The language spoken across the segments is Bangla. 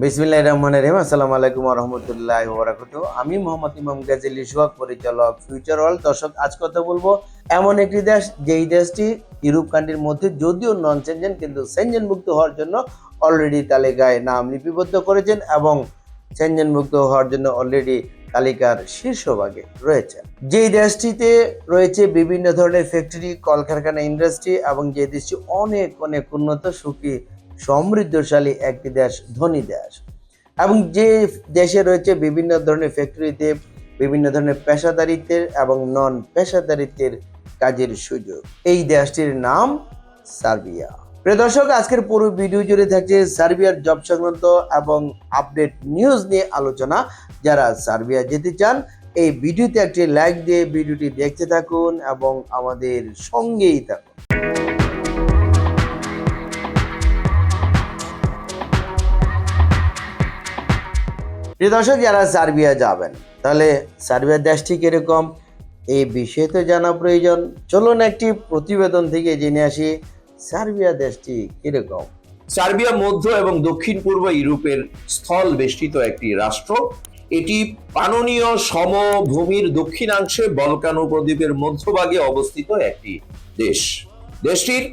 বিসমিল্লাহ রহমান রহিম। আসসালামু আলাইকুম রহমতুল্লাহ ওবরাকাতু আমি মোহাম্মদ ইমাম গাজী সোহাগ পরিচালক ফিউচার ওয়ার্ল্ড দর্শক। আজ কথা বলব এমন একটি দেশ, যেই দেশটি ইউরোপ কান্ট্রির মধ্যে যদিও নন সেনজেন কিন্তু সেনজেন মুক্ত হওয়ার জন্য অলরেডি তালিকায় নাম লিপিবদ্ধ করেছেন এবং সেনজেন মুক্ত হওয়ার জন্য অলরেডি তালিকার শীর্ষভাগে রয়েছে। যেই দেশটিতে রয়েছে বিভিন্ন ধরনের ফ্যাক্টরি কলকারখানা ইন্ডাস্ট্রি এবং যে দেশটি অনেক অনেক উন্নত, সুখী সমৃদ্ধশালী একটি দেশ, ধনী দেশ। এবং যে দেশে রয়েছে বিভিন্ন ধরনের ফ্যাক্টরিতে বিভিন্ন ধরনের পেশাদারিত্বের এবং নন পেশাদারিত্বের কাজের সুযোগ। এই দেশটির নাম সার্বিয়া। প্রিয় দর্শক, আজকের পুরো ভিডিও জুড়ে থাকছে সার্বিয়ার জব সংক্রান্ত এবং আপডেট নিউজ নিয়ে আলোচনা। যারা সার্বিয়া যেতে চান, এই ভিডিওতে একটি লাইক দিয়ে ভিডিওটি দেখতে থাকুন এবং আমাদের সঙ্গেই থাকুন। প্রিয় দর্শক, যারা সার্বিয়া যাবেন, তাহলে সার্বিয়া দেশটি কীরকম? এই বিষয়ে তো জানা প্রয়োজন। চলুন একটি প্রতিবেদন থেকে জেনে আসি সার্বিয়া দেশটি কীরকম। সার্বিয়া মধ্য এবং দক্ষিণ পূর্ব ইউরোপের স্থল বেষ্টিত একটি রাষ্ট্র। এটি পাননীয় সমভূমির দক্ষিণাংশে বলকান উপদ্বীপের মধ্যভাগে অবস্থিত একটি দেশ। দেশটির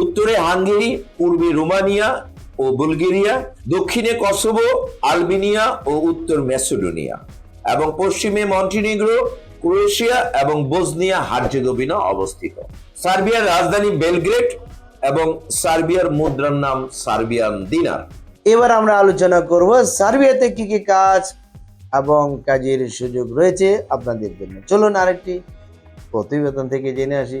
উত্তরে হাঙ্গেরি, পূর্বে রোমানিয়া ও বুলগেরিয়া, দক্ষিণে কসোভো, আলবেনিয়া ও উত্তর ম্যাসেডোনিয়া এবং পশ্চিমে মন্টিনিগ্রো, ক্রোয়েশিয়া এবং বোসনিয়া হার্জেগোভিনা অবস্থিত। সার্বিয়ার রাজধানী বেলগ্রেড এবং সার্বিয়ার মুদ্রার নাম সার্বিয়ান দিনার। এবার আমরা আলোচনা করব সার্বিয়াতে কি কি কাজ এবং কাজের সুযোগ রয়েছে আপনাদের জন্য। চলুন আরেকটি প্রতিবেদন থেকে জেনে আসি।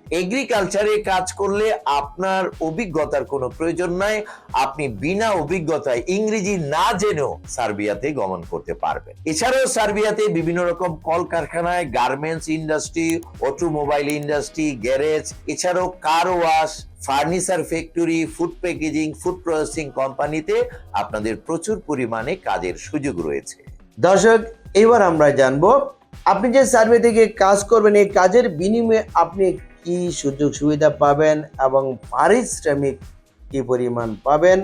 এগ্রিকালচারে কাজ করলে আপনার অভিজ্ঞতার কোনো প্রয়োজন নাই। আপনি বিনা অভিজ্ঞতায় ইংরেজি না জেনেও সার্বিয়াতে গমন করতে পারবেন। এছাড়াও সার্বিয়াতে বিভিন্ন রকম কলকারখানায় garments industry automobile industry garage এছাড়াও car wash furniture factory food packaging food processing কোম্পানিতে আপনাদের প্রচুর পরিমাণে কাজের সুযোগ রয়েছে। দর্শক, এবার আমরা জানব, আপনি যে সার্ভে থেকে কাজ করবেন, এই কাজের বিনিময়ে আপনি কি সুযোগ সুবিধা পাবেন এবং পারিশ্রমিক কি পরিমাণ পাবেন?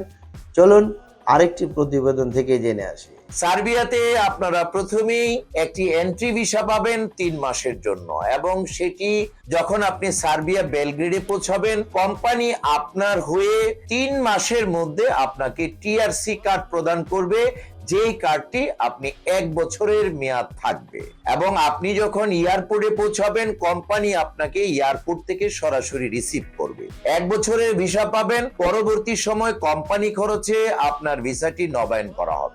চলুন আরেকটি প্রতিবেদন থেকে জেনে আসি। সার্বিয়াতে আপনারা প্রথমেই একটি এন্ট্রি ভিসা পাবেন তিন মাসের জন্য এবং সেটি যখন আপনি সার্বিয়া বেলগ্রেডে পৌঁছাবেন কোম্পানি আপনার হয়ে তিন মাসের মধ্যে আপনাকে টিআরসি কার্ড প্রদান করবে যেই কার্ডটি আপনি এক বছরের মেয়াদ থাকবে। এবং আপনি যখন এয়ারপোর্টে পৌঁছাবেন, কোম্পানি আপনাকে এয়ারপোর্ট থেকে সরাসরি রিসিভ করবে। এক বছরের ভিসা পাবেন, পরবর্তী সময় কোম্পানি খরচে আপনার ভিসাটি নবায়ন করা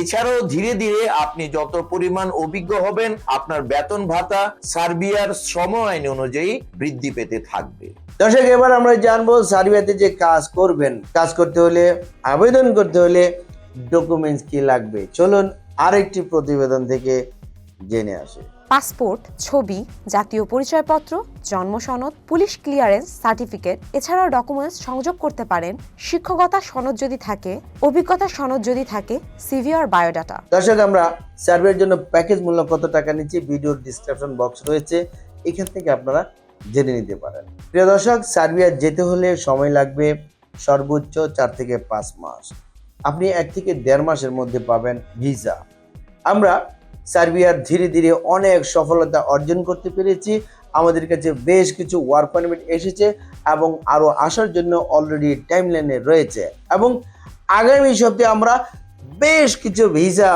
এছাড়াও ধীরে ধীরে আপনি যত পরিমাণ অভিজ্ঞ হবেন, আপনার বেতন ভাতা সার্বিয়ার শ্রম আইন অনুযায়ী বৃদ্ধি পেতে থাকবে। দর্শক, এবার আমরা জানব সার্বিয়াতে যে কাজ করবেন। কাজ করতে হলে, আবেদন করতে হলে ডকুমেন্টস কি লাগবে? চলুন আরেকটি প্রতিবেদন থেকে জেনে আসি। পাসপোর্ট ছবি জাতীয় পরিচয়পত্র জন্ম সনদ পুলিশ ক্লিয়ারেন্স সার্টিফিকেট এছাড়াও ডকুমেন্টস সংযোগ করতে পারেন। শিক্ষকতা সনদ যদি থাকে অভিজ্ঞতা সনদ যদি থাকে সিভি আর বায়োডাটা। দর্শক আমরা সার্ভের জন্য প্যাকেজ মূল্য কত টাকা নিচ্ছি ভিডিওর ডিসক্রিপশন বক্স রয়েছে। এখান থেকে আপনারা জেনে নিতে পারেন। প্রিয় দর্শক সার্বিয়া যেতে হলে সময় লাগবে সর্বোচ্চ চার থেকে পাঁচ মাস। আপনি এক থেকে দেড় মাসের মধ্যে পাবেন ভিসা। আমরা সার্বিয়ার ধীরে ধীরে অনেক সফলতা অর্জন করতে পেরেছি। আমাদের কাছে বেশ কিছু ওয়ার্ক পারমিট এসেছে এবং আরও আসার জন্য অলরেডি টাইম লাইনে রয়েছে। এবং আগামী সপ্তাহে আমরা বেশ কিছু ভিসা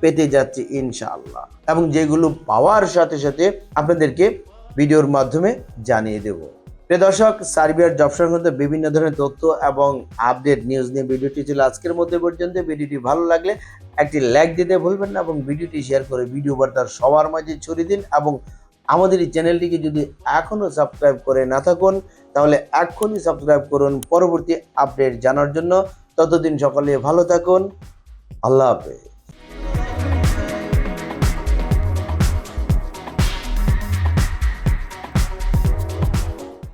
পেতে যাচ্ছি ইনশাআল্লাহ। এবং যেগুলো পাওয়ার সাথে সাথে আপনাদেরকে ভিডিওর মাধ্যমে জানিয়ে দেব। প্রিয় দর্শক, সার্বিয়ার জব সংক্রান্ত বিভিন্ন ধরনের তথ্য এবং আপডেট নিউজ নিয়ে ভিডিওটি ছিল আজকের মধ্যে পর্যন্ত। ভিডিওটি ভালো লাগলে একটি লাইক দিতে ভুলবেন না এবং ভিডিওটি শেয়ার করে ভিডিও বার্তা সবার মাঝে ছড়িয়ে দিন এবং আমাদের এই চ্যানেলটিকে যদি এখনও সাবস্ক্রাইব করে না থাকুন, তাহলে এখনই সাবস্ক্রাইব করুন পরবর্তী আপডেট জানার জন্য। ততদিন সকলে ভালো থাকুন। আল্লাহ হাফেজ।